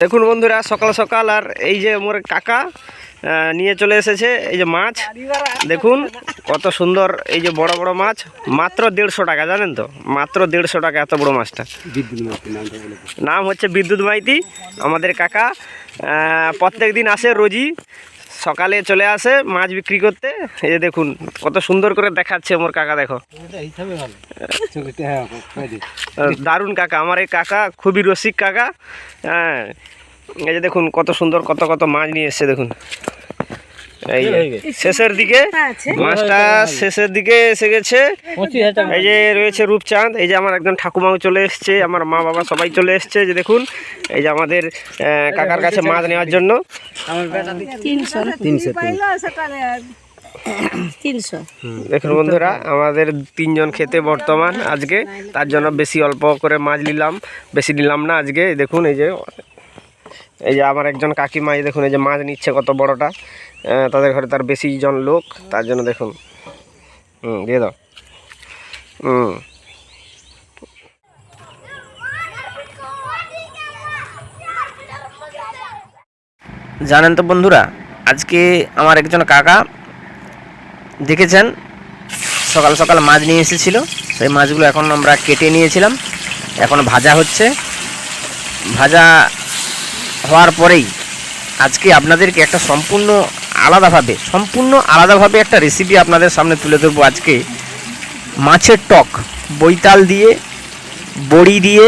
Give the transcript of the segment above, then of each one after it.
দেখুন বন্ধুরা সকাল সকাল আর এই যে মোর কাকা নিয়ে চলে এসেছে। এই যে মাছ দেখুন কত সুন্দর এই যে বড় বড় মাছ মাত্র দেড়শো টাকা জানেন তো? মাত্র দেড়শো টাকা এত বড় মাছটা। নাম হচ্ছে বিদ্যুৎ মাইতি আমাদের কাকা প্রত্যেক দিন আসে রোজই। সকালে চলে আসে মাছ বিক্রি করতে। এই যে দেখুন কত সুন্দর করে দেখাচ্ছে আমার কাকা দেখো। আহ, দারুণ কাকা আমার এই কাকা খুবই রসিক কাকা। হ্যাঁ এই যে দেখুন কত সুন্দর কত কত মাছ নিয়ে এসছে দেখুন। এই যে, শেষের দিকে মাছটা শেষের দিকে এসে গেছে। এই যে রয়েছে রূপচাঁদ এই যে আমার একজন ঠাকুমাও চলে এসছে আমার মা বাবা সবাই চলে এসছে যে দেখুন এই যে আমাদের কাকার কাছে মাছ নেওয়ার জন্য। তিনশো। দেখুন বন্ধুরা আমাদের তিনজন খেতে বর্তমান আজকে তার জন্য বেশি অল্প করে মাছ নিলাম বেশি নিলাম না আজকে দেখুন এই যে এই যে আমার একজন কাকিমা এই দেখুন এই যে মাছ নিচ্ছে কত বড়টা। তাদের ঘরে তার বেশি জন লোক, তার জন্য দেখুন। হুম, দিয়ে দাও। হুম। জানেন তো বন্ধুরা, আজকে আমার একজন কাকা দেখেছেন? সকাল সকাল মাছ নিয়ে এসেছিল, সেই মাছগুলো এখন আমরা কেটে নিয়েছিলাম। এখন ভাজা হচ্ছে। ভাজা হওয়ার পরেই আজকে আপনাদেরকে একটা সম্পূর্ণ আলাদাভাবে, সম্পূর্ণ আলাদাভাবে একটা রেসিপি আপনাদের সামনে তুলে ধরবো আজকে। মাছের টক, বৈতাল দিয়ে, বড়ি দিয়ে,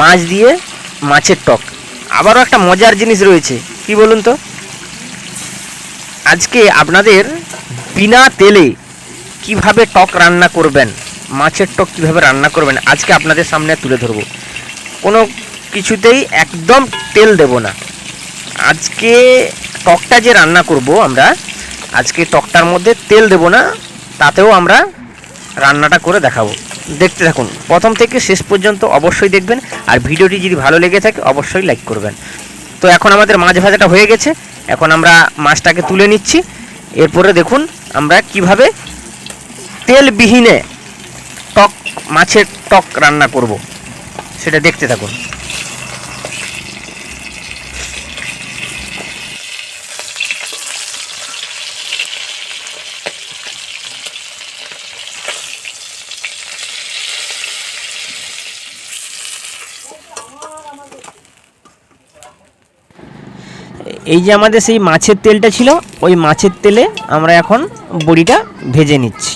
মাছ দিয়ে, মাছের টক। আবারও একটা মজার জিনিস রয়েছে, কি বলুন তো? আজকে আপনাদের বিনা তেলে কীভাবে টক রান্না করবেন, মাছের টক কীভাবে রান্না করবেন, আজকে আপনাদের সামনে তুলে ধরবো। কোনো কিছুতেই একদম তেল দেব না। আজকে টকটা যে রান্না করব আমরা, আজকে টকটার মধ্যে তেল দেব না, তাতেও আমরা রান্নাটা করে দেখাবো। দেখতে থাকুন। প্রথম থেকে শেষ পর্যন্ত অবশ্যই দেখবেন, আর ভিডিওটি যদি ভালো লেগে থাকে, অবশ্যই লাইক করবেন। তো এখন আমাদের মাছ ভাজাটা হয়ে গেছে। এখন আমরা মাছটাকে তুলে নিচ্ছি। এরপরে দেখুন আমরা কীভাবে তেলবিহীনে টক, মাছের টক রান্না করব। সেটা দেখতে থাকুন। এই যে আমাদের সেই মাছের তেলটা ছিল ওই মাছের তেলে আমরা এখন বড়িটা ভেজে নিচ্ছি।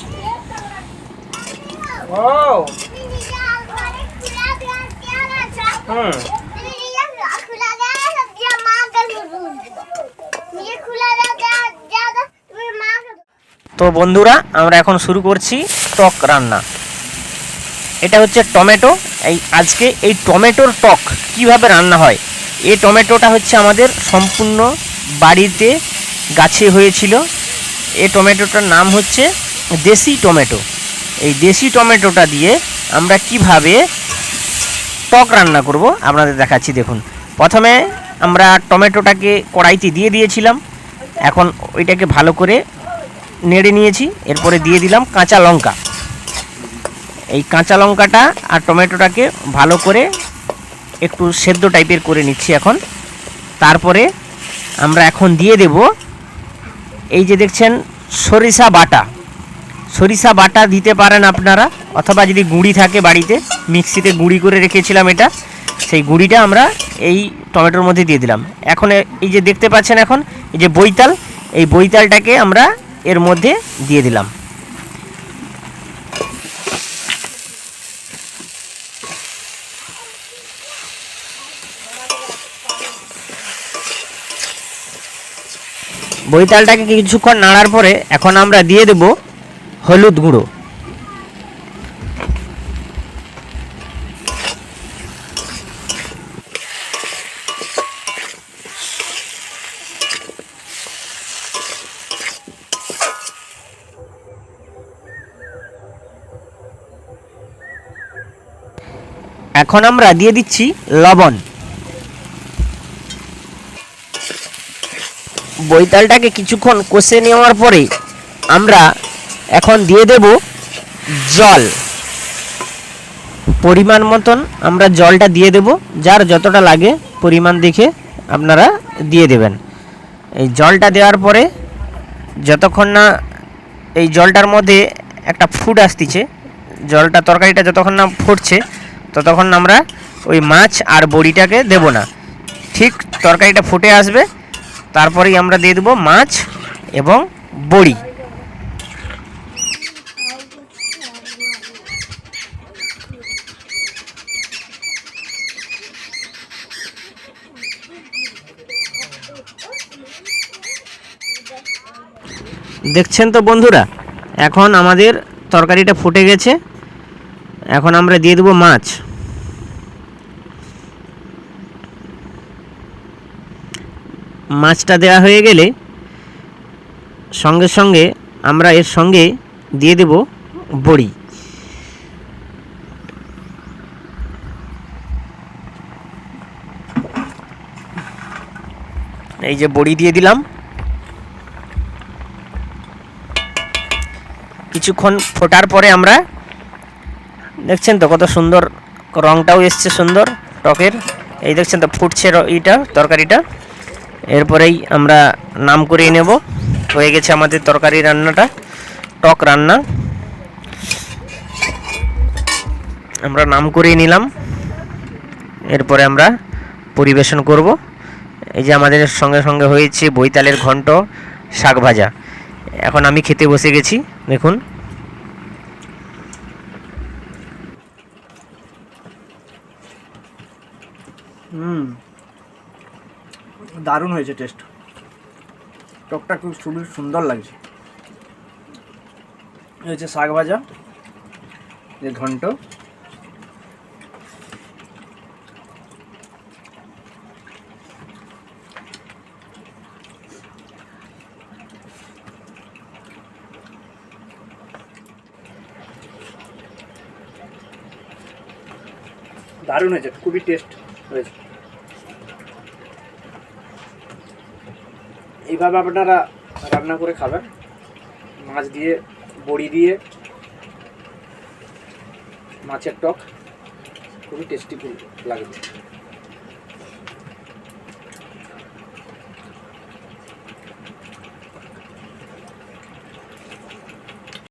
তো বন্ধুরা আমরা এখন শুরু করছি টক রান্না। এটা হচ্ছে টমেটো। এই আজকে এই টমেটোর টক কীভাবে রান্না হয় এই টমেটোটা হচ্ছে আমাদের সম্পূর্ণ বাড়িতে গাছে হয়েছিল। এই টমেটোটার নাম হচ্ছে দেশি টমেটো। এই দেশি টমেটোটা দিয়ে আমরা কীভাবে টক রান্না করব আপনাদের দেখাচ্ছি, দেখুন। প্রথমে আমরা টমেটোটাকে কড়াইতে দিয়ে দিয়েছিলাম। এখন ওইটাকে ভালো করে নেড়ে নিয়েছি। এরপরে দিয়ে দিলাম কাঁচা লঙ্কা। এই কাঁচা লঙ্কাটা আর টমেটোটাকে ভালো করে একটু সেদ্ধ টাইপের করে নিচ্ছি এখন। তারপরে আমরা এখন দিয়ে দেব এই যে দেখছেন সরিষা বাটা। সরিষা বাটা দিতে পারেন আপনারা, অথবা যদি গুঁড়ি থাকে বাড়িতে, মিক্সিতে গুঁড়ি করে রেখেছিলাম এটা, সেই গুঁড়িটা আমরা এই টমেটোর মধ্যে দিয়ে দিলাম। এখন এই যে দেখতে পাচ্ছেন এখন, এই যে বৈতাল, এই বৈতালটাকে আমরা এর মধ্যে দিয়ে দিলাম। বৈতালটাকে কিছুক্ষণ নাড়ার পরে এখন আমরা দিয়ে দেব হলুদ গুঁড়ো। এখন আমরা দিয়ে দিচ্ছি লবণ। বৈতালটাকে কিছুক্ষণ কষে নেওয়ার পরে আমরা এখন দিয়ে দেব জল। পরিমাণ মতন আমরা জলটা দিয়ে দেব, যার যতটা লাগে পরিমাণ দেখে আপনারা দিয়ে দেবেন। এই জলটা দেওয়ার পরে যতক্ষণ না এই জলটার মধ্যে একটা ফুড আসতিছে, জলটা তরকারিটা যতক্ষণ না ফুটছে, ততক্ষণ আমরা ওই মাছ আর বড়িটাকে দেব না। ঠিক তরকারিটা ফুটে আসবে তারপরেই আমরা দিয়ে দেবো মাছ এবং বড়ি। দেখছেন তো বন্ধুরা, এখন আমাদের তরকারিটা ফুটে গেছে। এখন আমরা দিয়ে দেবো মাছ। মাছটা দেওয়া হয়ে গেলে সঙ্গে সঙ্গে আমরা এর সঙ্গে দিয়ে দেব বড়ি। এই যে বড়ি দিয়ে দিলাম। কিছুক্ষণ ফোটার পরে আমরা, দেখছেন তো কত সুন্দর রংটাও এসছে সুন্দর টকের। এই দেখছেন তো ফুটছে এইটা তরকারিটা। এরপরেই আমরা নাম করিয়ে নেব। হয়ে গেছে আমাদের তরকারি রান্নাটা, টক রান্না। আমরা নাম করিয়ে নিলাম। এরপরে আমরা পরিবেশন করব। এই যে আমাদের সঙ্গে সঙ্গে হয়েছে বৈতালের ঘন্ট, শাক ভাজা। এখন আমি খেতে বসে গেছি, দেখুন। হুম। দারুণ হয়েছে টেস্ট টকটা খুব খুবই সুন্দর লাগছে। হচ্ছে শাক ভাজা, এই ঘন্ট। দারুণ হয়েছে, খুবই টেস্ট হয়েছে। এইভাবে আপনারা রান্না করে খাবেন। মাছ দিয়ে বড়ি দিয়ে মাছের টক। খুবই টেস্টি লাগবে